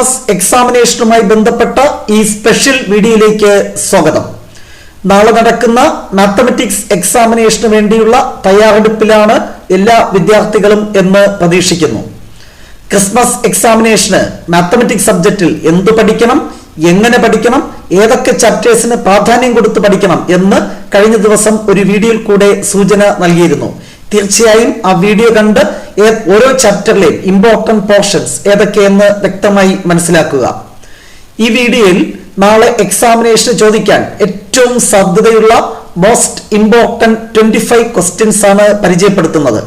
Christmas എക്സാമിനേഷനുമായി ബന്ധപ്പെട്ട ഈ special വീഡിയോയിലേക്ക് സ്വാഗതം. നാളെ നടക്കുന്ന മാത്തമെറ്റിക്സ് എക്സാമിനേഷന് വേണ്ടിയുള്ള തയ്യാറെടുപ്പിലാണ് എല്ലാ വിദ്യാർത്ഥികളും എന്ന് പ്രതീക്ഷിക്കുന്നു. ക്രിസ്മസ് എക്സാമിനേഷന് മാത്തമെറ്റിക്സ് സബ്ജക്റ്റിൽ എന്തു പഠിക്കണം എങ്ങനെ പഠിക്കണം ഏതൊക്കെ ചാപ്റ്റേഴ്സിന് പ്രാധാന്യം കൊടുത്ത് പഠിക്കണം എന്ന് കഴിഞ്ഞ ദിവസം ഒരു വീഡിയോയിൽ കൂടെ സൂചന നൽകിയിരുന്നു. തീർച്ചയായും ആ വീഡിയോ കണ്ട് ഓരോ ചാപ്റ്ററിലെയും ഇമ്പോർട്ടന്റ് പോർഷൻസ് ഏതൊക്കെയെന്ന് വ്യക്തമായി മനസ്സിലാക്കുക. ഈ വീഡിയോയിൽ നാളെ എക്സാമിനേഷന് ചോദിക്കാൻ ഏറ്റവും സാധ്യതയുള്ള most important twenty five questions ആണ് പരിചയപ്പെടുത്തുന്നത്.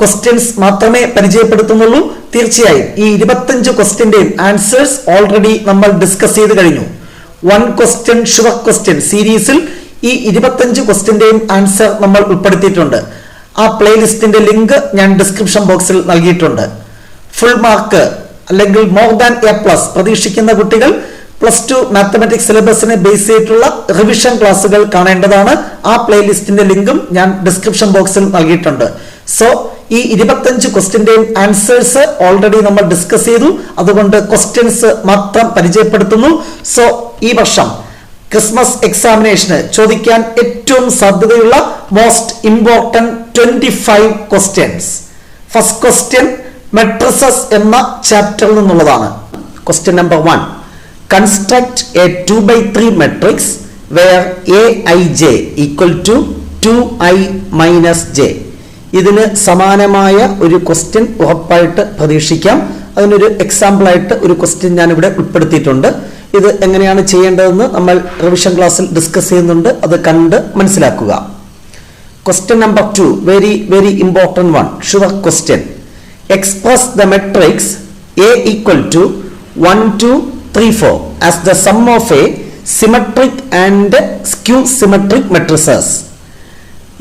ക്വസ്റ്റ്യൻസ് മാത്രമേ പരിചയപ്പെടുത്തുന്നുള്ളൂ. തീർച്ചയായും ഈ ഇരുപത്തഞ്ച് ക്വസ്റ്റ്യന്റെയും ആൻസേഴ്സ് ഓൾറെഡി നമ്മൾ ഡിസ്കസ് ചെയ്ത് കഴിഞ്ഞു. വൺ ക്വസ്റ്റ്യൻ ഷുവർ ക്വസ്റ്റ്യൻ സീരീസിൽ ഈ ഇരുപത്തഞ്ച് ക്വസ്റ്റ്യന്റെയും ആൻസർ നമ്മൾ ഉൾപ്പെടുത്തിയിട്ടുണ്ട്. ആ പ്ലേലിസ്റ്റിന്റെ ലിങ്ക് ഞാൻ ഡിസ്ക്രിപ്ഷൻ ബോക്സിൽ നൽകിയിട്ടുണ്ട്. ഫുൾ മാർക്ക് അല്ലെങ്കിൽ മോർ ദാൻ എ പ്ലസ് പ്രതീക്ഷിക്കുന്ന കുട്ടികൾ പ്ലസ് ടു മാത്തമാറ്റിക്സ് സിലബസിനെ ബേസ് ചെയ്തിട്ടുള്ള റിവിഷൻ ക്ലാസ്സുകൾ കാണേണ്ടതാണ്. ആ പ്ലേലിസ്റ്റിന്റെ ലിങ്കും ഞാൻ ഡിസ്ക്രിപ്ഷൻ ബോക്സിൽ നൽകിയിട്ടുണ്ട്. സോ ഈ ഇരുപത്തഞ്ച് ക്വസ്റ്റിന്റെയും ആൻസേഴ്സ് ഓൾറെഡി നമ്മൾ ഡിസ്കസ് ചെയ്തു. അതുകൊണ്ട് ക്വസ്റ്റ്യൻസ് മാത്രം പരിചയപ്പെടുത്തുന്നു. സോ ഈ വർഷം ക്രിസ്മസ് എക്സാമിനേഷന് ചോദിക്കാൻ ഏറ്റവും സാധ്യതയുള്ള most important twenty five questions first question matrices എന്ന ചാപ്റ്ററിൽ നിന്നുള്ളതാണ്. Question number one construct a two by three matrix where a i j equal to two i minus j ഇതിന് സമാനമായ ഒരു ക്വസ്റ്റ്യൻ ഉറപ്പായിട്ട് പ്രതീക്ഷിക്കാം. അതിനൊരു എക്സാമ്പിളായിട്ട് ഒരു ക്വസ്റ്റ്യൻ ഞാൻ ഇവിടെ ഉൾപ്പെടുത്തിയിട്ടുണ്ട്. ഇത് എങ്ങനെയാണ് ചെയ്യേണ്ടതെന്ന് നമ്മൾ റിവിഷൻ ക്ലാസ്സിൽ ഡിസ്കസ് ചെയ്യുന്നുണ്ട്. അത് കണ്ട് മനസ്സിലാക്കുക. Question number two very very important one sure question express the matrix A equal to one two three four as the sum of a symmetric and skew symmetric matrices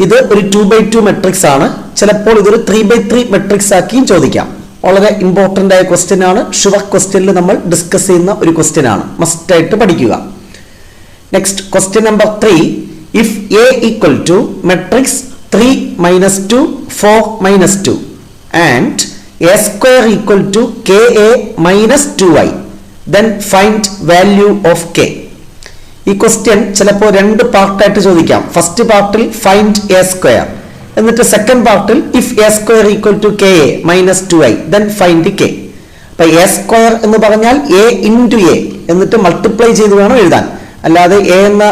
ഇത് ഒരു two by two matrix ആണ്. ചിലപ്പോൾ ഇതൊരു three by three matrix ആക്കിയും ചോദിക്കാം. വളരെ important ആയ question ആണ്. ഷുവർ ക്വസ്റ്റ്യനിൽ നമ്മൾ ഡിസ്കസ് ചെയ്യുന്ന ഒരു ക്വസ്റ്റ്യൻ ആണ്. മസ്റ്റ് ആയിട്ട് പഠിക്കുക. Next question number three if A equal to matrix three minus two four minus two and A square equal to k A minus two I then find value of k ഈ question ചിലപ്പോൾ രണ്ട് പാർട്ടായിട്ട് ചോദിക്കാം. First പാർട്ടിൽ find A square എന്നിട്ട് second പാർട്ടിൽ if A square equal to k A minus two I then find k അപ്പൊ A square എന്ന് പറഞ്ഞാൽ എ ഇന്റു എ എന്നിട്ട് മൾട്ടിപ്ലൈ ചെയ്ത് വേണം എഴുതാൻ. അല്ലാതെ എ എന്ന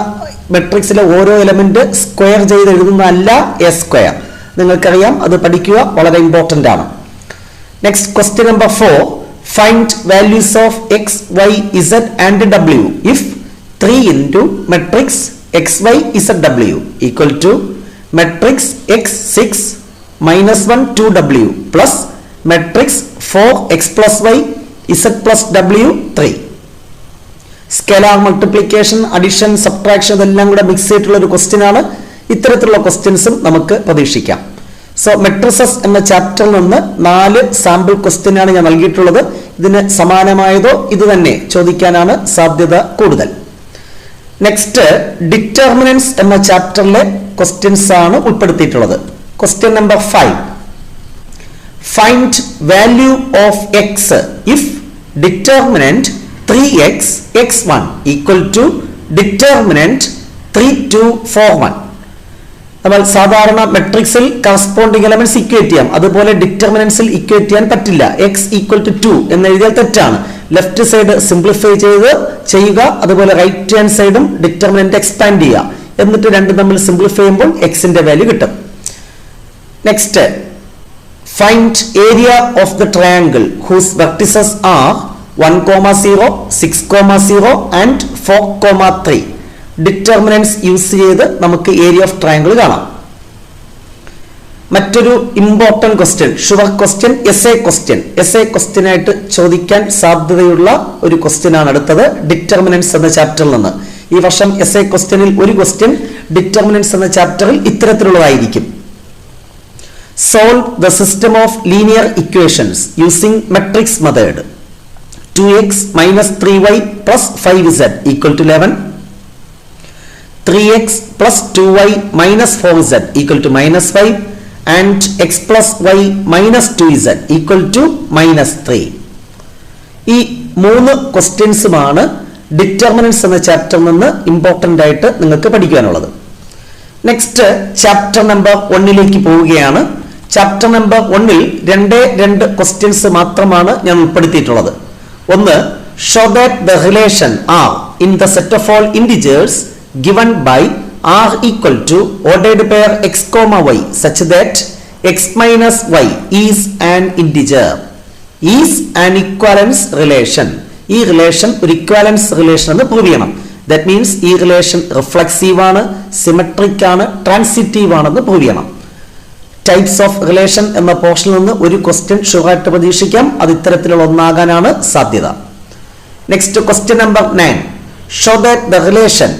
മെട്രിക്സിലെ ഓരോ എലമെന്റ് സ്ക്വയർ ചെയ്ത് എഴുതുന്നതല്ല എ സ്ക്വയർ നിങ്ങൾക്കറിയാം അത് പഠിക്കുക വളരെ ഇമ്പോർട്ടന്റ് ആണ്. Next question number four find values of X Y Z and W if three into matrix X Y Z W equal to matrix X six minus one two W plus matrix four X plus Y Z plus W three scalar multiplication addition subtraction ഇതെല്ലാം കൂടെ mix ചെയ്തിട്ടുള്ള ഒരു question ആണ്. ഇത്തരത്തിലുള്ള ക്വസ്റ്റ്യൻസും നമുക്ക് പ്രതീക്ഷിക്കാം. So matrices എന്ന ചാപ്റ്ററിൽ നിന്ന് നാല് സാമ്പിൾ ക്വസ്റ്റ്യനാണ് ഞാൻ നൽകിയിട്ടുള്ളത്. ഇതിന് സമാനമായതോ ഇത് തന്നെ ചോദിക്കാനാണ് സാധ്യത കൂടുതൽ. നെക്സ്റ്റ് ഡിറ്റർമിനൻസ് എന്ന ചാപ്റ്ററിലെ ക്വസ്റ്റ്യൻസ് ആണ് ഉൾപ്പെടുത്തിയിട്ടുള്ളത്. Question number five find value of x if determinant three x x one equal to determinant three two four one നമ്മൾ സാധാരണ മെട്രിക്സിൽ കറസ്പോണ്ടിങ് എലമെന്റ്സ് ഇക്വേറ്റ് ചെയ്യാം. അതുപോലെ ഡിറ്റർമിനൻസിൽ ഇക്വേറ്റ് ചെയ്യാൻ പറ്റില്ല. എക്സ് ഈക്വൽ ടു ടു എന്ന് എഴുതിയാൽ തെറ്റാണ്. ലെഫ്റ്റ് സൈഡ് സിംപ്ലിഫൈ ചെയ്ത് ചെയ്യുക അതുപോലെ റൈറ്റ് ഹാൻഡ് സൈഡും ഡിറ്റർമിനന്റ് എക്സ്പാൻഡ് ചെയ്യുക. എന്നിട്ട് രണ്ടും തമ്മിൽ സിംപ്ലിഫൈ ചെയ്യുമ്പോൾ എക്സിന്റെ വാല്യൂ കിട്ടും. Next find area of the triangle whose vertices are one comma zero six comma zero and four comma three determinants use ചെയ്ത് നമുക്ക് ഏരിയ ഓഫ് ട്രയാങ്കിൾ കാണാം. മറ്റൊരു important question sure question S A question S A question ആയിട്ട് ചോദിക്കാൻ സാധ്യതയുള്ള ഒരു question ആണ് അടുത്തത്. ഡിറ്റർമിനൻസ് എന്ന ചാപ്റ്ററിൽ നിന്ന്. ഈ വർഷം എസ് എ ക്വസ്റ്റ്യനിൽ ഒരു ക്വസ്റ്റ്യൻ ഡിറ്റർമിനൻസ് എന്ന ചാപ്റ്ററിൽ ഇത്തരത്തിലുള്ളതായിരിക്കും. Solve the system of linear equations using matrix method two x minus three y plus five 2x minus 3y plus 5z equal to 11 3x plus 2y minus 4z equal to minus 5 and x plus y minus 2z equal to minus 3 ഈ മൂന്ന് ക്വസ്റ്റ്യൻസുമാണ് determinants എന്ന ചാപ്റ്ററിൽ നിന്ന് important ആയിട്ട് നിങ്ങൾക്ക് പഠിക്കാനുള്ളത്. Next chapter number ഒന്നിലേക്ക് പോവുകയാണ്. ചാപ്റ്റർ നമ്പർ ഒന്നിൽ രണ്ടേ രണ്ട് ക്വസ്റ്റ്യൻസ് മാത്രമാണ് ഞാൻ ഉൾപ്പെടുത്തിയിട്ടുള്ളത്. ഒന്ന് show that the relation R in the set of all integers given by R equal to ordered pair X comma Y such that X minus Y is an integer is an equivalence relation ഈ relation ഒരു equivalence relation എന്ന് prove ചെയ്യണം. That means ഈ relation reflexive ആണ് symmetric ആണ് transitive ആണെന്ന് prove ചെയ്യണം. Types of relation എന്ന പോർഷനിൽ നിന്ന് ഒരു ക്വസ്റ്റ്യൻ ഷുവറായിട്ട് പ്രതീക്ഷിക്കാം. അത് ഇത്തരത്തിലുള്ള ഒന്നാകാനാണ് സാധ്യത. Next question number nine show that the relation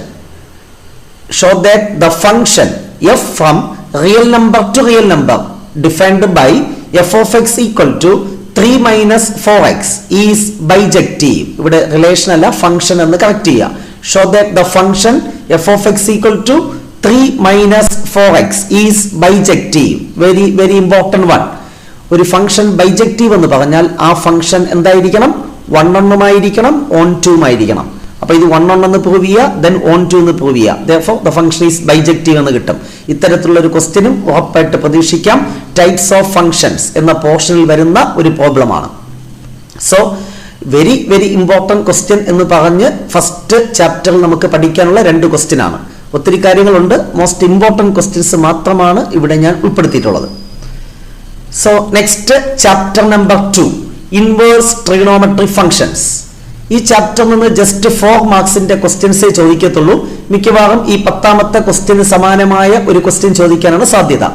show that the function f from real number to real number defined by f of x equal to 3 minus 4x is bijective. ഇവിടെ relation അല്ല function എന്ന് correct ചെയ്യുക. Show that the function f of x equal to three minus four x is bijective very very important one ഒരു function bijective എന്ന് പറഞ്ഞാൽ ആ function എന്തായിരിക്കണം? One ഒന്നുമായിരിക്കണം on ടൂമായിരിക്കണം അപ്പൊ ഇത് വൺ വൺ എന്ന് പ്രൂവ് ചെയ്യുക ദെൻ ഓൺ ടു എന്ന് പ്രൂവ് ചെയ്യുക. ദോ ഫംഗ്ഷൻ ഈസ് ബൈജക്റ്റീവ് എന്ന് കിട്ടും. ഇത്തരത്തിലുള്ള ഒരു ക്വസ്റ്റ്യനും ഉറപ്പായിട്ട് പ്രതീക്ഷിക്കാം. ടൈപ്സ് ഓഫ് ഫംഗ്ഷൻസ് എന്ന പോർഷനിൽ വരുന്ന ഒരു പ്രോബ്ലമാണ് so very very important question എന്ന് പറഞ്ഞ് ഫസ്റ്റ് ചാപ്റ്ററിൽ നമുക്ക് പഠിക്കാനുള്ള രണ്ട് ക്വസ്റ്റ്യൻ ആണ്. ഒത്തിരി കാര്യങ്ങളുണ്ട്. മോസ്റ്റ് ഇമ്പോർട്ടന്റ് ക്വസ്റ്റ്യൻസ് മാത്രമാണ് ഇവിടെ ഞാൻ ഉൾപ്പെടുത്തിയിട്ടുള്ളത്. So next chapter number two inverse trigonometry functions ഈ ചാപ്റ്ററിൽ നിന്ന് ജസ്റ്റ് ഫോർ മാർക്സിന്റെ ക്വസ്റ്റ്യൻസേ ചോദിക്കത്തുള്ളൂ. മിക്കവാറും ഈ പത്താമത്തെ ക്വസ്റ്റ്യന് സമാനമായ ഒരു ക്വസ്റ്റ്യൻ ചോദിക്കാനാണ് സാധ്യത.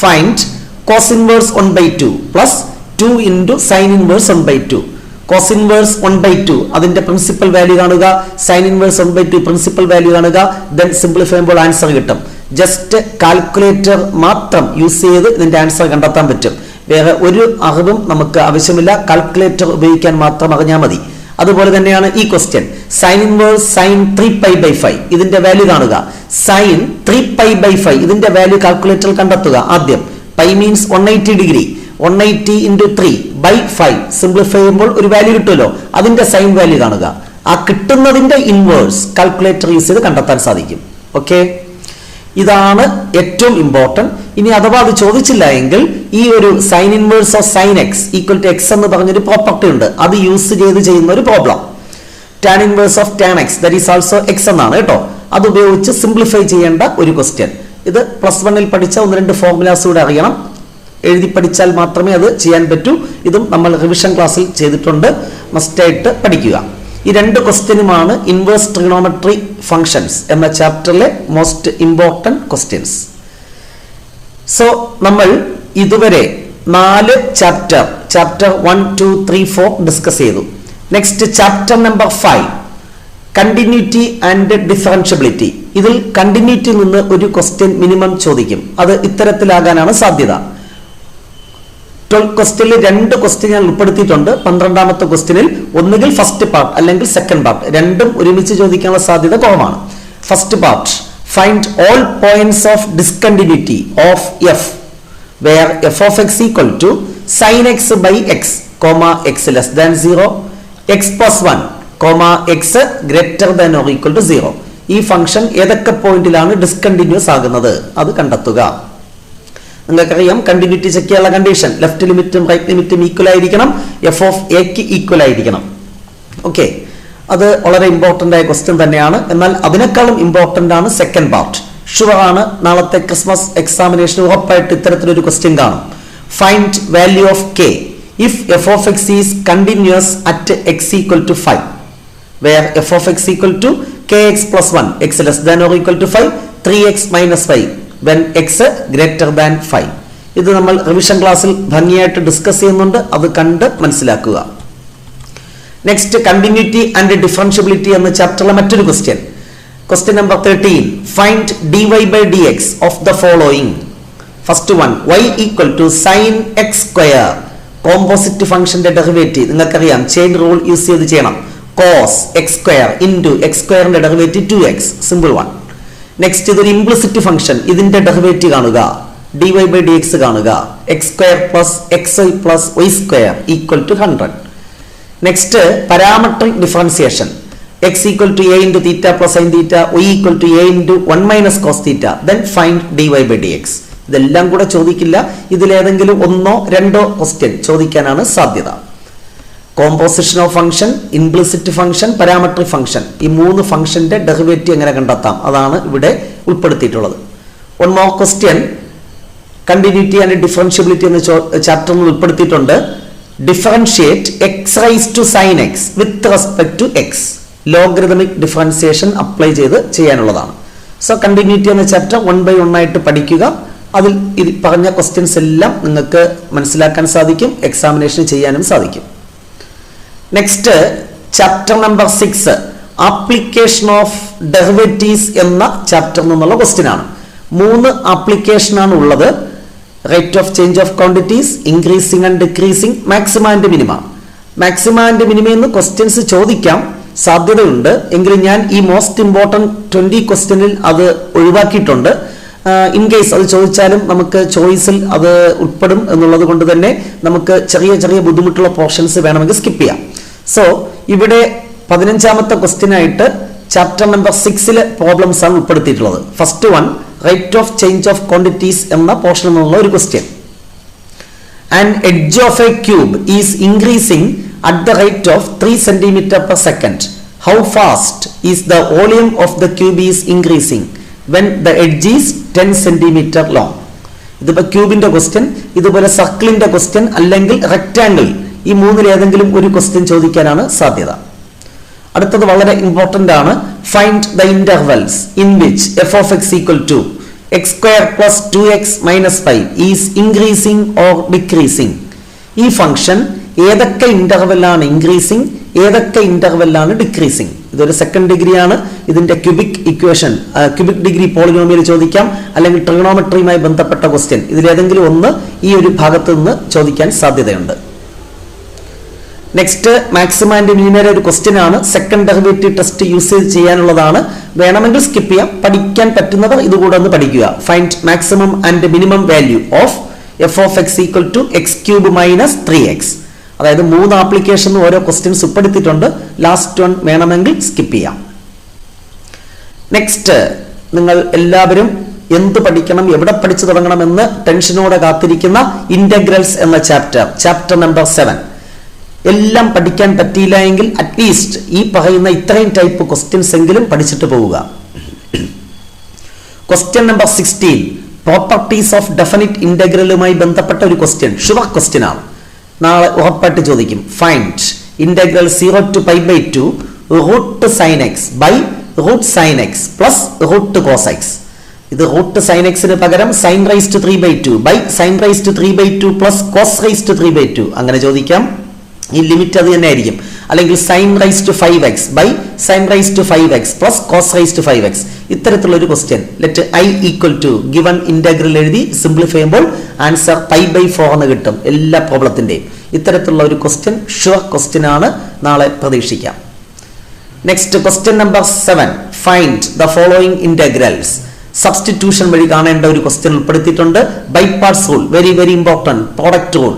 Find cos inverse one by two plus two into sine inverse one by two cos inverse one by two അതിന്റെ പ്രിൻസിപ്പൽ വാല്യൂ കാണുക. Sine inverse one by two principal value കാണുക. ദെൻ സിംപ്ലിഫൈ ചെയ്യുമ്പോൾ answer കിട്ടും. Just calculator മാത്രം use ചെയ്ത് ഇതിന്റെ answer കണ്ടെത്താൻ പറ്റും. വേറെ ഒരു അറിവും നമുക്ക് ആവശ്യമില്ല. കാൽക്കുലേറ്റർ ഉപയോഗിക്കാൻ മാത്രം അറിഞ്ഞാൽ മതി. അതുപോലെ തന്നെയാണ് ഈ question sine inverse sine three pi by five ഇതിന്റെ വാല്യൂ കാണുക. Sine three pi by five ഇതിന്റെ വാല്യൂ കാൽക്കുലേറ്ററിൽ കണ്ടെത്തുക ആദ്യം. Pi means one eighty degree one eighty into three by five simplify ചെയ്യുമ്പോൾ ഒരു വാല്യൂ കിട്ടുമല്ലോ. അതിന്റെ സൈൻ വാല്യൂ കാണുക. ആ കിട്ടുന്നതിന്റെ ഇൻവേഴ്സ് കാൽക്കുലേറ്റർ യൂസ് ചെയ്ത് കണ്ടെത്താൻ സാധിക്കും. ഓക്കെ ഇതാണ് ഏറ്റവും ഇമ്പോർട്ടന്റ് ഇനി അഥവാ അത് ചോദിച്ചില്ല എങ്കിൽ ഈ ഒരു sine inverse of sine x equal to x എന്ന് പറഞ്ഞൊരു പ്രോപ്പർട്ടി ഉണ്ട്. അത് യൂസ് ചെയ്ത് ചെയ്യുന്ന ഒരു problem tan inverse of tan x that is also x എന്നാണ് കേട്ടോ. അത് ഉപയോഗിച്ച് സിംപ്ലിഫൈ ചെയ്യേണ്ട ഒരു ക്വസ്റ്റ്യൻ ഇത് പ്ലസ് വണ്ണിൽ പഠിച്ച ഒന്ന് രണ്ട് ഫോർമുലാസ് കൂടെ അറിയണം. എഴുതി പഠിച്ചാൽ മാത്രമേ അത് ചെയ്യാൻ പറ്റൂ. ഇതും നമ്മൾ റിവിഷൻ ക്ലാസ്സിൽ ചെയ്തിട്ടുണ്ട്. മസ്റ്റായിട്ട് പഠിക്കുക. ഈ രണ്ട് ക്വസ്റ്റ്യനുമാണ് ഇൻവേഴ്സ് ട്രിഗണോമെട്രി ഫങ്ഷൻസ് എന്ന ചാപ്റ്ററിലെ മോസ്റ്റ് ഇമ്പോർട്ടന്റ് ക്വസ്റ്റ്യൻസ് സോ നമ്മൾ ഇതുവരെ നാല് chapter chapter one two three four discuss ചെയ്തു. Next chapter number five continuity and differentiability ഇതിൽ കണ്ടിന്യൂറ്റി നിന്ന് ഒരു ക്വസ്റ്റ്യൻ മിനിമം ചോദിക്കും. അത് ഇത്തരത്തിലാകാനാണ് സാധ്യത. ട്വൽവ് ക്വസ്റ്റിനിൽ രണ്ട് ക്വസ്റ്റ്യൻ ഞാൻ ഉൾപ്പെടുത്തിയിട്ടുണ്ട്. പന്ത്രണ്ടാമത്തെ ക്വസ്റ്റ്യനിൽ ഒന്നുകിൽ ഫസ്റ്റ് പാർട്ട് അല്ലെങ്കിൽ സെക്കൻഡ് പാർട്ട് രണ്ടും ഒരുമിച്ച് ചോദിക്കാനുള്ള സാധ്യത കുറവാണ്. First part find all points of discontinuity of f where f of x equal to sine x by x comma x less than zero x plus one comma x greater than or equal to zero ഈ function ഏതൊക്കെ പോയിന്റിലാണ് discontinuous ആകുന്നത്? അത് കണ്ടെത്തുക. നിങ്ങൾക്കറിയാം continuity check ചെയ്യാനുള്ള condition left ലിമിറ്റും right ലിമിറ്റും ഈക്വൽ ആയിരിക്കണം. എഫ് ഓഫ് എക്ക് ഈക്വൽ ആയിരിക്കണം. ഓക്കെ അത് വളരെ ഇമ്പോർട്ടന്റ് ആയ ക്വസ്റ്റ്യൻ തന്നെയാണ്. എന്നാൽ അതിനേക്കാളും ഇമ്പോർട്ടന്റ് ആണ് സെക്കൻഡ് പാർട്ട് ഷുവർ ആണ്. നാളത്തെ ക്രിസ്മസ് എക്സാമിനേഷൻ ഉറപ്പായിട്ട് ഇത്തരത്തിലൊരു ക്വസ്റ്റ്യൻ കാണും. Find value of k if f of x is continuous at x equal to five where f of x equal to kx plus 1 x less than or equal to 5 3x minus 5 when x greater than 5 ഇത് നമ്മൾ revision ക്ലാസ്സിൽ ഭംഗിയായിട്ട് discuss ചെയ്യുന്നുണ്ട്. അത് കണ്ട് മനസ്സിലാക്കുക. Next continuity and differentiability എന്ന ചാപ്റ്ററിലെ മറ്റൊരു question question number thirteen find d y by d x of the following first one y equal to sine x square composite ഫംഗ്ഷന്റെ ഡെറിവേറ്റീവ് നിങ്ങൾക്കറിയാം ചെയിൻ റൂൾ യൂസ് ചെയ്ത് ചെയ്യണം. Cos x square into x സ്ക്വയറിന്റെ derivative two x simple one next ഇതൊരു implicit function ഇതിന്റെ derivative കാണുക. D y by d x കാണുക. X square plus x y plus y square equal to hundred next parametric differentiation x equal to a into theta plus sine theta y equal to a into one minus cos theta then find d y by d x ഇതെല്ലാം കൂടെ ചോദിക്കില്ല. ഇതിലേതെങ്കിലും ഒന്നോ രണ്ടോ question ചോദിക്കാനാണ് സാധ്യത. Composition function implicit function parametric function ഈ മൂന്ന് ഫംഗ്ഷന്റെ ഡെറിവേറ്റീവ് എങ്ങനെ കണ്ടെത്താം? അതാണ് ഇവിടെ ഉൾപ്പെടുത്തിയിട്ടുള്ളത്. One more question continuity and differentiability എന്ന ചാപ്റ്ററിൽ ഉൾപ്പെടുത്തിയിട്ടുണ്ട്. Differentiate x raise to sine x with respect to x logarithmic differentiation apply ചെയ്ത് ചെയ്യാനുള്ളതാണ്. സോ കണ്ടിന്യൂറ്റി എന്ന ചാപ്റ്റർ വൺ ബൈ വൺ ആയിട്ട് പഠിക്കുക. അതിൽ പറഞ്ഞ ക്വസ്റ്റ്യൻസ് എല്ലാം നിങ്ങൾക്ക് മനസ്സിലാക്കാൻ സാധിക്കും എക്സാമിനേഷൻ ചെയ്യാനും സാധിക്കും. Next chapter number six application of derivatives എന്ന ചാപ്റ്റർ നിന്നുള്ള ക്വസ്റ്റ്യൻ ആണ്. മൂന്ന് ആപ്ലിക്കേഷൻ ആണ് ഉള്ളത്. Rate of change of quantities increasing and decreasing maximum and minimum maximum and minimum എന്ന് ക്വസ്റ്റ്യൻസ് ചോദിക്കാം. സാധ്യതയുണ്ട്. എങ്കിലും ഞാൻ ഈ മോസ്റ്റ് ഇമ്പോർട്ടന്റ് ട്വന്റി ക്വസ്റ്റ്യനിൽ അത് ഒഴിവാക്കിയിട്ടുണ്ട്. ഇൻ കേസ് അത് ചോദിച്ചാലും നമുക്ക് ചോയ്സിൽ അത് ഉൾപ്പെടും എന്നുള്ളത് കൊണ്ട് തന്നെ നമുക്ക് ചെറിയ ചെറിയ ബുദ്ധിമുട്ടുള്ള പോർഷൻസ് വേണമെങ്കിൽ സ്കിപ്പ് ചെയ്യാം. സോ ഇവിടെ പതിനഞ്ചാമത്തെ ക്വസ്റ്റ്യൻ ആയിട്ട് ചാപ്റ്റർ നമ്പർ സിക്സിലെ പ്രോബ്ലംസ് ആണ് ഉൾപ്പെടുത്തിയിട്ടുള്ളത്. First one rate of change of quantities എന്ന പോർഷനിൽ നിന്നുള്ള ഒരു question and edge of a cube is increasing at the rate of three centimetre per second how fast is the volume of the cube is increasing when the edge is ten centimetre long ഇതിപ്പോ ക്യൂബിന്റെ question ഇതുപോലെ സർക്കിളിന്റെ question അല്ലെങ്കിൽ rectangle ഈ മൂന്നിൽ ഏതെങ്കിലും ഒരു question ചോദിക്കാനാണ് സാധ്യത. അടുത്തത് വളരെ ഇമ്പോർട്ടന്റ് ആണ്. Find the intervals in which f of x equal to x square plus two x minus five is increasing or decreasing ഈ ഫംഗ്ഷൻ ഏതൊക്കെ ഇന്റർവെല്ലാണ് ഇൻക്രീസിംഗ് ഏതൊക്കെ ഇന്റർവെല്ലാണ് ഡിക്രീസിംഗ് ഇതൊരു സെക്കൻഡ് ഡിഗ്രിയാണ് ആണ്. ഇതിന്റെ cubic equation cubic degree polynomial ചോദിക്കാം അല്ലെങ്കിൽ ട്രിഗണോമെട്രിയുമായി ബന്ധപ്പെട്ട ക്വസ്റ്റ്യൻ ഇതിലേതെങ്കിലും ഒന്ന് ഈ ഒരു ഭാഗത്ത് നിന്ന് ചോദിക്കാൻ സാധ്യതയുണ്ട്. നെക്സ്റ്റ് മാക്സിമം ആൻഡ് മിനിമയുടെ ഒരു ക്വസ്റ്റ്യൻ ആണ്. സെക്കൻഡ് ഡെറിവേറ്റീവ് ടെസ്റ്റ് യൂസേജ് ചെയ്യാനുള്ളതാണ്. വേണമെങ്കിൽ സ്കിപ്പ് ചെയ്യാം. പഠിക്കാൻ പറ്റുന്നവർ ഇതുകൂടെ ഒന്ന് പഠിക്കുക. Find maximum and minimum value of f of x equal to x cube minus three x അതായത് മൂന്ന് ആപ്ലിക്കേഷൻ ഓരോ ക്വസ്റ്റ്യൻസ് ഉൾപ്പെടുത്തിയിട്ടുണ്ട്. ലാസ്റ്റ് വൺ വേണമെങ്കിൽ സ്കിപ്പ് ചെയ്യാം. നെക്സ്റ്റ് നിങ്ങൾ എല്ലാവരും എന്ത് പഠിക്കണം എവിടെ പഠിച്ചു തുടങ്ങണം തുടങ്ങണമെന്ന് ടെൻഷനോടെ കാത്തിരിക്കുന്ന ഇന്റഗ്രൽസ് എന്ന ചാപ്റ്റർ ചാപ്റ്റർ നമ്പർ സെവൻ എല്ലാം പഠിക്കാൻ പറ്റിയില്ല എങ്കിൽ അറ്റ്ലീസ്റ്റ് ഈ പറയുന്ന ഇത്രയും ടൈപ്പ് ക്വസ്റ്റ്യൻസ് എങ്കിലും പഠിച്ചിട്ട് പോവുക. Question number sixteen properties of definite ഇന്റഗ്രലുമായി ബന്ധപ്പെട്ട ഒരു ക്വസ്റ്റ്യൻ ഷുവർ ക്വസ്റ്റ്യൻ ആണ്. നാളെ ഉറപ്പായിട്ട് ചോദിക്കും. Find integral zero to pi by two root sine x by root sine x plus root cos x ഇത് റൂട്ട് സൈൻ എക്സിന് പകരം sine raise to three by two by sine raise to three by two plus cos raise to three by two അങ്ങനെ ചോദിക്കാം. ഈ limit അത് തന്നെ ആയിരിക്കും. അല്ലെങ്കിൽ sine raise to five x by sine raise to five x plus cos raise to five x ഇത്തരത്തിലുള്ള ഒരു question let I equal to given integral എഴുതി സിംപ്ലിഫൈ ചെയ്യുമ്പോൾ ആൻസർ പൈ ബൈ ഫോർ എന്ന് കിട്ടും എല്ലാ പ്രോബ്ലത്തിന്റെയും. ഇത്തരത്തിലുള്ള ഒരു ക്വസ്റ്റ്യൻ ഷുവർ ക്വസ്റ്റ്യൻ ആണ്. നാളെ പ്രതീക്ഷിക്കാം. Next question number seven find the following integrals substitution വഴി കാണേണ്ട ഒരു ക്വസ്റ്റ്യൻ ഉൾപ്പെടുത്തിയിട്ടുണ്ട്. By parts rule very very important product rule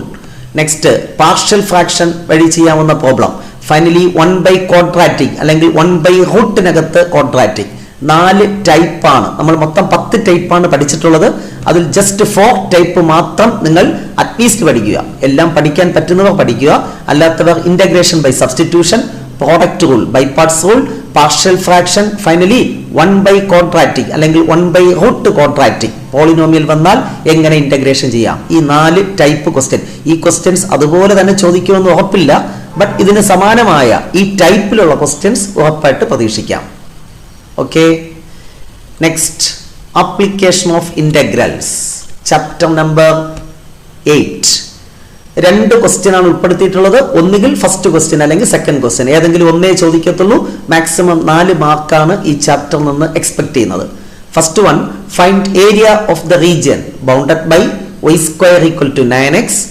next partial fraction വഴി ചെയ്യാവുന്ന problem finally one by quadratic അല്ലെങ്കിൽ വൺ ബൈ റൂട്ടിനകത്ത് ക്വാഡ്രാറ്റിക് നാല് ടൈപ്പാണ് നമ്മൾ മൊത്തം പത്ത് ടൈപ്പാണ് പഠിച്ചിട്ടുള്ളത്. അതിൽ ജസ്റ്റ് ഫോർ ടൈപ്പ് മാത്രം നിങ്ങൾ അറ്റ്ലീസ്റ്റ് പഠിക്കുക. എല്ലാം പഠിക്കാൻ പറ്റുന്നവർ പഠിക്കുക. അല്ലാത്തവർ integration by substitution product rule by parts rule partial fraction finally one by quadratic അല്ലെങ്കിൽ one by root quadratic polynomial വന്നാൽ എങ്ങനെ ഇന്റഗ്രേഷൻ ചെയ്യാം? ഈ നാല് ടൈപ്പ് ക്വസ്റ്റ്യൻ ഈ ക്വസ്റ്റ്യൻസ് അതുപോലെ തന്നെ ചോദിക്കുമെന്ന് ഉറപ്പില്ല ബട്ട് ഇതിന് സമാനമായ ഈ ടൈപ്പിലുള്ള ക്വസ്റ്റ്യൻസ് ഉറപ്പായിട്ട് പ്രതീക്ഷിക്കാം. Okay next application of integrals chapter number eight രണ്ട് ക്വസ്റ്റ്യൻ ആണ് ഉൾപ്പെടുത്തിയിട്ടുള്ളത്. ഒന്നുകിൽ ഫസ്റ്റ് ക്വസ്റ്റ്യൻ അല്ലെങ്കിൽ സെക്കൻഡ് ക്വസ്റ്റ്യൻ ഏതെങ്കിലും ഒന്നേ ചോദിക്കത്തുള്ളൂ. മാക്സിമം നാല് മാർക്കാണ് ഈ ചാപ്റ്ററിൽ നിന്ന് എക്സ്പെക്ട് ചെയ്യുന്നത്. First one find area of the region bounded by y square equal to nine x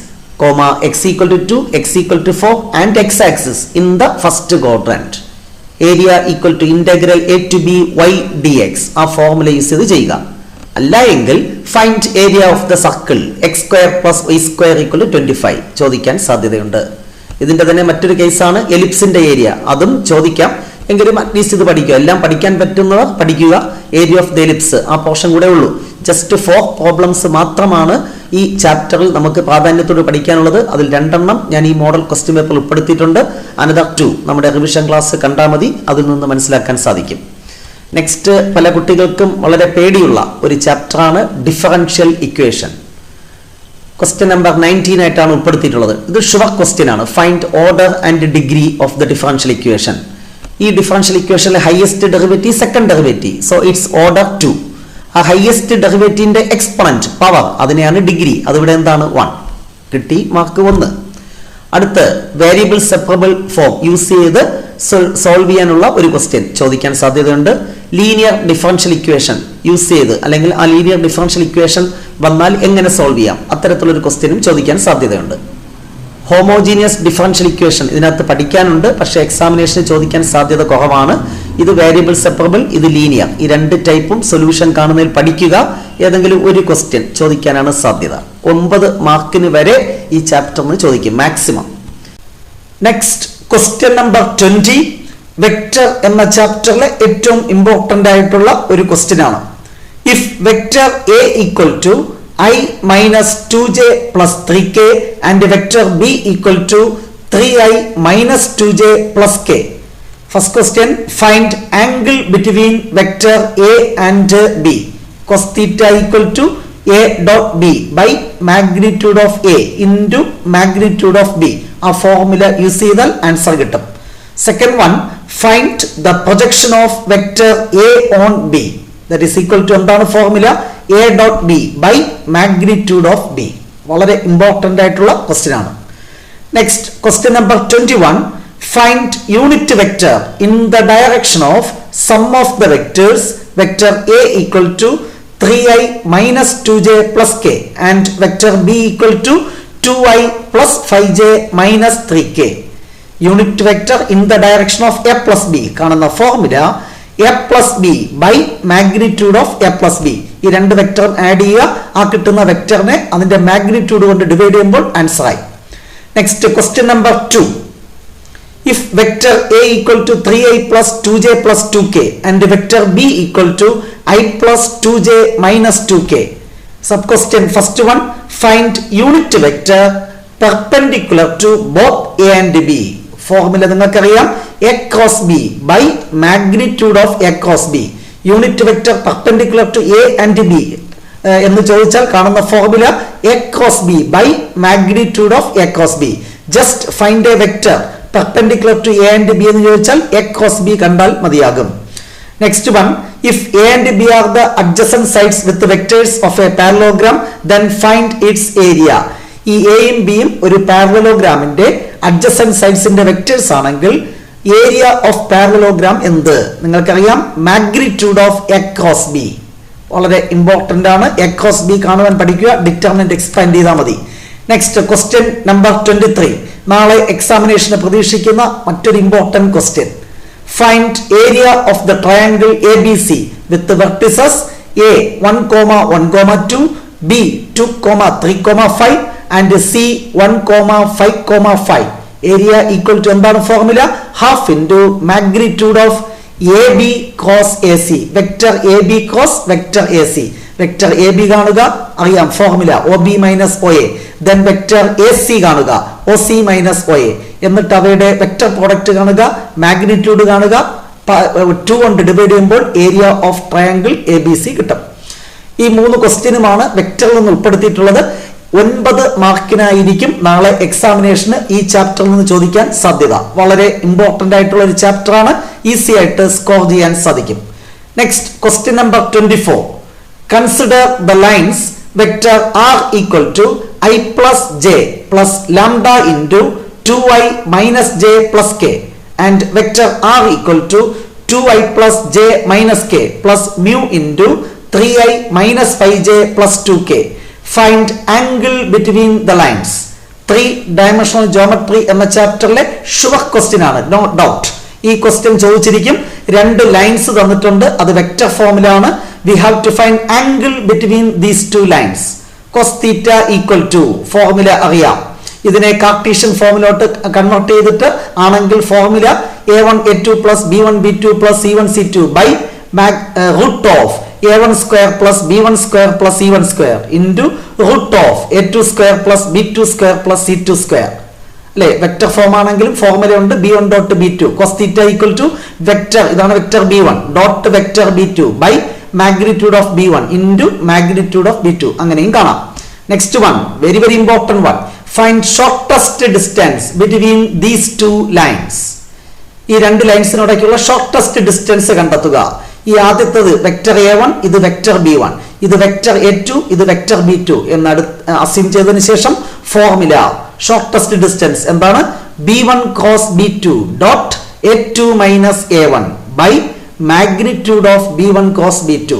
comma x equal to two x equal to four and x axis in the first quadrant area equal to integral a to b y d x ആ formula use ചെയ്ത് ചെയ്യുക. അല്ല എങ്കിൽ find area of the circle x square plus y square equal to twenty five ചോദിക്കാൻ സാധ്യതയുണ്ട്. ഇതിന്റെ തന്നെ മറ്റൊരു കേസാണ് എലിപ്സിന്റെ ഏരിയ അതും ചോദിക്കാം. എങ്കിലും അറ്റ്ലീസ്റ്റ് ഇത് പഠിക്കുക. എല്ലാം പഠിക്കാൻ പറ്റുന്നവർ പഠിക്കുക. ഏരിയ ഓഫ് ദ എലിപ്സ് ആ പോർഷൻ കൂടെ ഉള്ളൂ. ജസ്റ്റ് ഫോർ പ്രോബ്ലംസ് മാത്രമാണ് ഈ ചാപ്റ്ററിൽ നമുക്ക് പ്രാധാന്യത്തോട് പഠിക്കാനുള്ളത്. അതിൽ രണ്ടെണ്ണം ഞാൻ ഈ മോഡൽ ക്വസ്റ്റ്യൻ പേപ്പർ ഉൾപ്പെടുത്തിയിട്ടുണ്ട്. അനദർ ടു നമ്മുടെ റിവിഷൻ ക്ലാസ് കണ്ടാൽ മതി. അതിൽ നിന്ന് മനസ്സിലാക്കാൻ സാധിക്കും. നെക്സ്റ്റ് പല കുട്ടികൾക്കും വളരെ പേടിയുള്ള ഒരു ചാപ്റ്ററാണ് differential equation question number nineteen ആയിട്ടാണ് ഉൾപ്പെടുത്തിയിട്ടുള്ളത്. ഇത് ഷുവർ ക്വസ്റ്റ്യൻ ആണ്. Find order and degree of the differential equation ഈ differential ഇക്വേഷനിലെ highest derivative second derivative so it's order two ആ ഹയസ്റ്റ് ഡെറിവേറ്റീവിന്റെ എക്സ്പണന്റ് പവർ അതിനെയാണ് ഡിഗ്രി അതിവിടെ എന്താണ്? വൺ കിട്ടി മാർക്ക് ഒന്ന്. അടുത്ത് വേരിയബിൾ സെപ്പറബിൾ ഫോം യൂസ് ചെയ്ത് സോൾവ് ചെയ്യാനുള്ള ഒരു ക്വസ്റ്റ്യൻ ചോദിക്കാൻ സാധ്യതയുണ്ട്. ലീനിയർ ഡിഫറൻഷ്യൽ ഇക്വേഷൻ യൂസ് ചെയ്ത് അല്ലെങ്കിൽ ആ ലീനിയർ ഡിഫറൻഷ്യൽ ഇക്വേഷൻ വന്നാൽ എങ്ങനെ സോൾവ് ചെയ്യാം? അത്തരത്തിലൊരു ക്വസ്റ്റ്യനും ചോദിക്കാൻ സാധ്യതയുണ്ട്. ഹോമോജീനിയസ് ഡിഫറൻഷ്യൽ ഇക്വേഷൻ ഇതിനകത്ത് പഠിക്കാനുണ്ട്. പക്ഷേ എക്സാമിനേഷന് ചോദിക്കാൻ സാധ്യത കുറവാണ്. ഇത് വേരിയബിൾ സെപ്പറബിൾ ഇത് ലീനിയർ ഈ രണ്ട് ടൈപ്പും സൊല്യൂഷൻ കാണുന്നതിൽ പഠിക്കുക ഏതെങ്കിലും ഒരു ക്വസ്റ്റ്യൻ ചോദിക്കാനാണ് സാധ്യത. ഒമ്പത് മാർക്കിന് വരെ ഈ ചാപ്റ്ററിന് ചോദിക്കും maximum next question number twenty vector എന്ന ചാപ്റ്ററിലെ ഏറ്റവും ഇമ്പോർട്ടന്റ് ആയിട്ടുള്ള ഒരു ക്വസ്റ്റ്യൻ ആണ്. If vector a equal to i minus two j plus three k and vector b equal to three i minus two j plus k first question find angle between vector a and b cos theta equal to a dot b by magnitude of a into magnitude of b ആ formula use ചെയ്താൽ answer കിട്ടും. Second one find the projection of vector a on b that is equal to എന്താണ് formula a dot b by magnitude of b വളരെ important ആയിട്ടുള്ള question ആണ്. Next question number twenty one find unit vector in the direction of sum of the vectors vector a equal to 3i minus 2j plus k and vector b equal to 2i plus 5j minus 3k. Unit vector in the direction of a plus b. കാണുന്ന formula a plus b by magnitude of a plus b. ഈ രണ്ട് വെക്ടറും add ചെയ്യുക. ആ കിട്ടുന്ന വെക്ടറിനെ അതിന്റെ magnitude കൊണ്ട് divide ചെയ്യുമ്പോൾ ആൻസർ ആയി. Next question number two if vector a equal to three i plus two j plus two k and vector b equal to i plus two j minus two k sub question first one find unit vector perpendicular to both a and b formula നിങ്ങൾക്കറിയാം. A cross b by magnitude of a cross b unit vector perpendicular to a and b എന്ന് ചോദിച്ചാൽ കാണുന്ന formula a cross b by magnitude of a cross b just find a vector perpendicular to a and b എന്ന് ചോദിച്ചാൽ A cross B കണ്ടാൽ മതിയാകും. Next one if a and b are the adjacent sides with vectors of a parallelogram then find its area ഈ എയും ബിയും ഒരു പാരലോഗ്രാമിന്റെ adjacent സൈഡ്സിന്റെ വെക്ടേഴ്സ് ആണെങ്കിൽ ഏരിയ ഓഫ് പാരലോഗ്രാം എന്ത്? നിങ്ങൾക്കറിയാം? Magnitude of a cross b വളരെ ഇമ്പോർട്ടന്റ് ആണ്. എ ക്രോസ് ബി കാണുവാൻ പഠിക്കുക ഡിറ്റർമിനന്റ് എക്സ്പാൻഡ് ചെയ്താൽ മതി. Next question number twenty three നാളെ എക്സാമിനേഷന് പ്രതീക്ഷിക്കുന്ന മറ്റൊരു important question find area of the triangle a b c with vertices a one comma one comma two b two comma three comma five and c one comma five comma five area equal to എന്താണ് formula half into magnitude of a b cross a c vector a b cross vector a c vector a b കാണുക അറിയാം formula o b minus o a then vector a c കാണുക. O c minus o a എന്നിട്ട് അവയുടെ vector product കാണുക magnitude കാണുക two കൊണ്ട് divide ചെയ്യുമ്പോൾ area of triangle a b c കിട്ടും. ഈ മൂന്ന് ക്വസ്റ്റ്യനുമാണ് വെക്ടറിൽ നിന്ന് ഉൾപ്പെടുത്തിയിട്ടുള്ളത്. ഒൻപത് മാർക്കിനായിരിക്കും നാളെ എക്സാമിനേഷന് ഈ ചാപ്റ്ററിൽ നിന്ന് ചോദിക്കാൻ സാധ്യത. വളരെ ഇമ്പോർട്ടന്റ് ആയിട്ടുള്ള ഒരു ചാപ്റ്റർ ആണ്. ഈസി ആയിട്ട് സ്കോർ ചെയ്യാൻ സാധിക്കും. Next question number twenty four consider the lines vector r equal to i plus j plus lambda into two i minus j plus k and vector r equal to two i plus j minus k plus mu into three i minus five j plus two k find angle between the lines three dimensional geometry എന്ന ചാപ്റ്ററിലെ sure question ആണ്. No doubt ഈ question ചോദിച്ചിരിക്കും. രണ്ട് lines തന്നിട്ടുണ്ട്. അത് vector ഫോമിലാണ് we have to find angle between these two lines cos theta equal to formula അറിയാം. ഇതിനെ കാർട്ടീഷ്യൻ ഫോമിലോട്ട് കൺവേർട്ട് ചെയ്തിട്ട് ആണെങ്കിൽ formula a one a two plus b one b two plus c one c two by root of a one square plus b one square plus e one square into root of a two square plus b two square plus c two square അല്ലെ? Vector form ആണെങ്കിലും formula ഉണ്ട്. B one dot b two cos theta equal to vector ഇതാണ് vector b one dot vector b two by magnitude of b one into magnitude of b two അങ്ങനെയും കാണാം. Next one very very important one find shortest distance between these two lines ഈ രണ്ട് ലൈൻസിനോടൊക്കെയുള്ള shortest distance കണ്ടെത്തുക. ഈ ആദ്യത്തത് vector A one ഇത് vector B one. ഇത് വെക്ടർ എ ടു ഇത് വെക്ടർ ബി ടു എന്ന് അസ്യൂം ചെയ്തതിനു ശേഷം ഫോർമുല ഷോർട്ടസ്റ്റ് ഡിസ്റ്റൻസ് എന്താണ്? B one cross b two dot a two minus a one by magnitude of b one cross b two.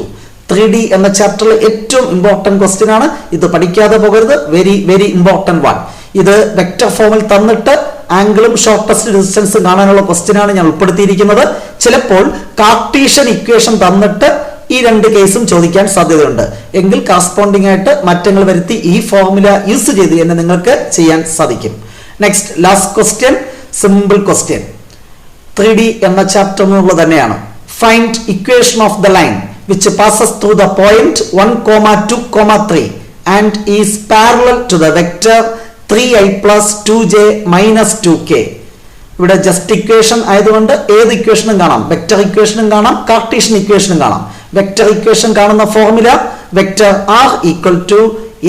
Three d എന്ന ചാപ്റ്ററിൽ ഏറ്റവും important question ആണ്. ഇത് പഠിക്കാതെ പോകരുത്. വെരി വെരി ഇമ്പോർട്ടന്റ് വൺ ഇത് വെക്ടർ ഫോമിൽ തന്നിട്ട് ആംഗിളും ഷോർട്ടസ്റ്റ് ഡിസ്റ്റൻസും കാണാനുള്ള ക്വസ്റ്റ്യൻ ആണ് ഞാൻ ഉൾപ്പെടുത്തിയിരിക്കുന്നത്. ചിലപ്പോൾ കാർട്ടീഷ്യൻ ഇക്വേഷൻ തന്നിട്ട് ഈ രണ്ട് കേസും ചോദിക്കാൻ സാധ്യതയുണ്ട്. എങ്കിൽ കറസ്പോണ്ടിങ് ആയിട്ട് മാറ്റങ്ങൾ വരുത്തി ഈ ഫോർമുല യൂസ് ചെയ്ത് തന്നെ നിങ്ങൾക്ക് ചെയ്യാൻ സാധിക്കും. Next last question simple question three d എന്ന ചാപ്റ്ററിനുള്ള തന്നെയാണ്. Find equation of the line which passes through the point one comma two comma three and is parallel to the vector three i plus two j minus two k ഇവിടെ just equation ആയതുകൊണ്ട് ഏത് ഇക്വേഷനും കാണാം? Vector ഇക്വേഷനും കാണാം Cartesian ഇക്വേഷനും കാണാം. Vector equation കാണുന്ന formula vector r equal to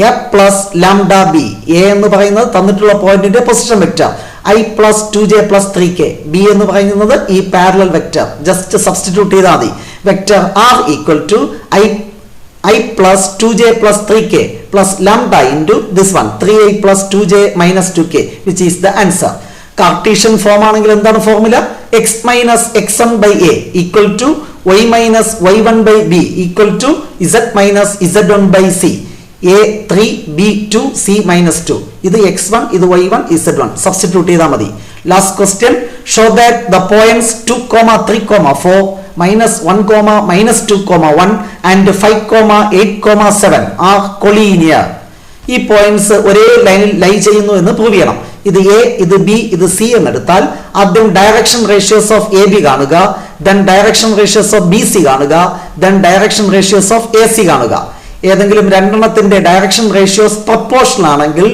a plus lambda b a എന്ന് പറയുന്നത് തന്നിട്ടുള്ള പോയിന്റിന്റെ position vector i plus two j plus three k b എന്ന് പറയുന്നത് ഈ പാരലൽ വെക്റ്റർ ജസ്റ്റ് സബ്സ്റ്റിറ്റ്യൂട്ട് ചെയ്താൽ മതി. Vector r equal to i i plus two j plus three k plus lambda into this one three i plus two j minus two k which is the answer Cartesian form ആണെങ്കിൽ എന്താണ് formula x minus x one by a equal to y minus y one by b equal to z minus z one by c a three b two c minus two ഇത് X one ഇത് y one z one substitute ചെയ്താൽ മതി. Last question show that the points two comma three comma four minus one comma minus two comma one and five comma eight comma seven are collinear ഈ points ഒരേ ലൈനിൽ ലൈ ചെയ്യുന്നു എന്ന് prove ചെയ്യണം. ഇത് A ഇത് ബി ഇത് സി എന്നെടുത്താൽ ആദ്യം direction ratios of a b കാണുക then direction ratios of b c കാണുക then direction ratios of a c കാണുക. ഏതെങ്കിലും രണ്ടെണ്ണത്തിന്റെ ഡയറക്ഷൻ റേഷ്യോസ് പ്രപ്പോർഷൻ ആണെങ്കിൽ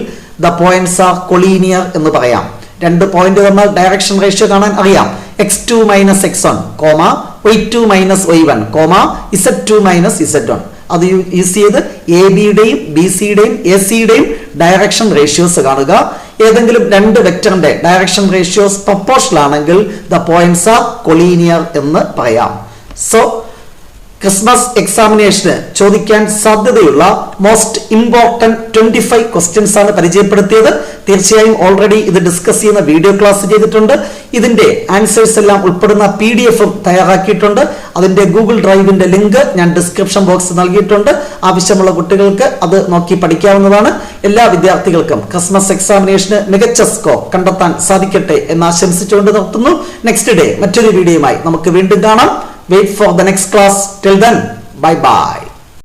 ദ പോയിന്റ്സ് ആർ കൊളീനിയർ എന്ന് പറയാം. രണ്ട് പോയിന്റ് തന്നാൽ ഡയറക്ഷൻ റേഷ്യോ കാണാൻ അറിയാം. X two minus x one comma y two minus y one comma z two minus z one അത് യൂസ് ചെയ്ത് എ ബിയുടെയും ബി സിയുടെയും എ സിയുടെയും ഡയറക്ഷൻ റേഷ്യോസ് കാണുക. ഏതെങ്കിലും രണ്ട് വെക്ടറിന്റെ ഡയറക്ഷൻ റേഷ്യോസ് പ്രപ്പോർഷണൽ ആണെങ്കിൽ ദ പോയിന്റ്സ് ആർ കൊളീനിയർ എന്ന് പറയാം. സോ ക്രിസ്മസ് എക്സാമിനേഷന് ചോദിക്കാൻ സാധ്യതയുള്ള most important twenty five questions ആണ് പരിചയപ്പെടുത്തിയത്. തീർച്ചയായും ഓൾറെഡി ഇത് ഡിസ്കസ് ചെയ്യുന്ന വീഡിയോ ക്ലാസ് ചെയ്തിട്ടുണ്ട്. ഇതിന്റെ ആൻസേഴ്സ് എല്ലാം ഉൾപ്പെടുന്ന പി ഡി എഫും തയ്യാറാക്കിയിട്ടുണ്ട്. അതിന്റെ ഗൂഗിൾ ഡ്രൈവിന്റെ ലിങ്ക് ഞാൻ ഡിസ്ക്രിപ്ഷൻ ബോക്സ് നൽകിയിട്ടുണ്ട്. ആവശ്യമുള്ള കുട്ടികൾക്ക് അത് നോക്കി പഠിക്കാവുന്നതാണ്. എല്ലാ വിദ്യാർത്ഥികൾക്കും ക്രിസ്മസ് എക്സാമിനേഷന് മികച്ച സ്കോർ കണ്ടെത്താൻ സാധിക്കട്ടെ എന്ന് ആശംസിച്ചുകൊണ്ട് നിർത്തുന്നു. നെക്സ്റ്റ് ഡേ മറ്റൊരു വീഡിയോയുമായി നമുക്ക് വീണ്ടും കാണാം. Wait for the next class. Till then, bye bye.